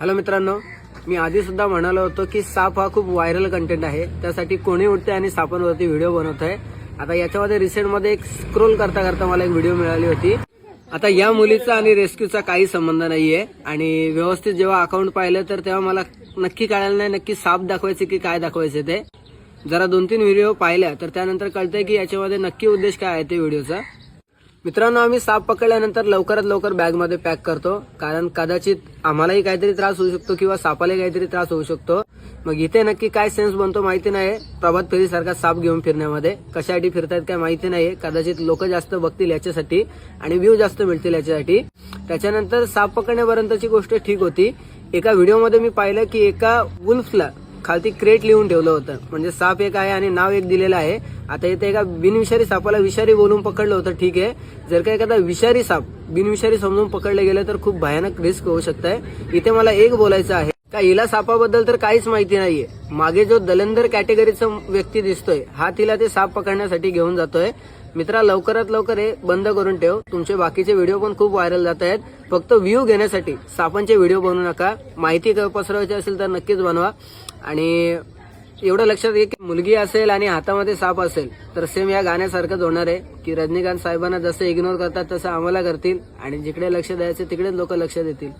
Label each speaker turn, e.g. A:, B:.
A: Hello मित्रांनो मी आधी सुद्धा म्हणालो होतो की साप हा खूप व्हायरल कंटेंट आहे. त्यासाठी कोणी उठते आणि सापांवरती व्हिडिओ बनवत आहे आता याच्यामध्ये रिसेंटमध्ये एक स्क्रोल करता करता मला एक व्हिडिओ मिळाली होती. आता या मुलीचा आणि रेस्क्यूचा काही संबंध नाहीये. आणि व्यवस्थित जेव्हा अकाउंट पाहिलं तर तेव्हा मला नक्की कळायला नाही नक्की साप दाखवायचे की काय दाखवायचे ते. जरा दोन तीन व्हिडिओ पाहिल्या तर त्यानंतर कळतंय की याच्यामध्ये नक्की उद्देश काय आहे ते व्हिडिओचा मित्रांनो आम्ही साप पकडल्यानंतर लवकरात लवकर बॅगमध्ये पॅक करतो. कारण कदाचित आम्हालाही काहीतरी त्रास होऊ शकतो किंवा सापालाही काहीतरी त्रास होऊ शकतो. मग इथे नक्की काय सेन्स बनतो माहिती नाही प्रभात फेरीसारखा साप घेऊन फिरण्यामध्ये. कशासाठी फिरतायत काय माहिती नाही कदाचित लोक जास्त बघतील याच्यासाठी आणि व्ह्यू जास्त मिळतील याच्यासाठी. त्याच्यानंतर साप पकडण्यापर्यंतची गोष्ट ठीक होती. एका व्हिडिओमध्ये मी पाहिलं की एका वुल्फला खालती क्रेट लिहून ठेवलं होतं. म्हणजे साप एक आहे आणि नाव एक दिलेलं आहे. आता इथे एका बिनविषारी सापाला विषारी बोलून पकडलं होतं ठीक आहे. जर का एखादा विषारी साप बिनविषारी समजून पकडलं गेलं तर खूप भयानक रिस्क होऊ शकत आहे इथे मला एक बोलायचं आहे. का हिला सापाबद्दल तर काहीच माहिती नाहीये. मागे जो दलंदर कॅटेगरीचा व्यक्ती दिसतोय हा तिला ते साप पकडण्यासाठी घेऊन जातोय. मित्रा लवकरात लवकर हे बंद करून ठेव. तुमचे बाकीचे व्हिडिओ पण खूप व्हायरल जात आहेत. फक्त व्ह्यू घेण्यासाठी सापांचे व्हिडिओ बनवू नका. माहिती पसरवायची असेल तर नक्कीच बनवा. आणि एवढं लक्षात घे की मुलगी असेल आणि हातामध्ये साप असेल तर सेम या गाण्यासारखंच होणार आहे की रजनीकांत साहेबांना जसं इग्नोर करतात तसं आम्हाला करतील. आणि जिकडे लक्ष द्यायचं तिकडेच लोक लक्ष देतील.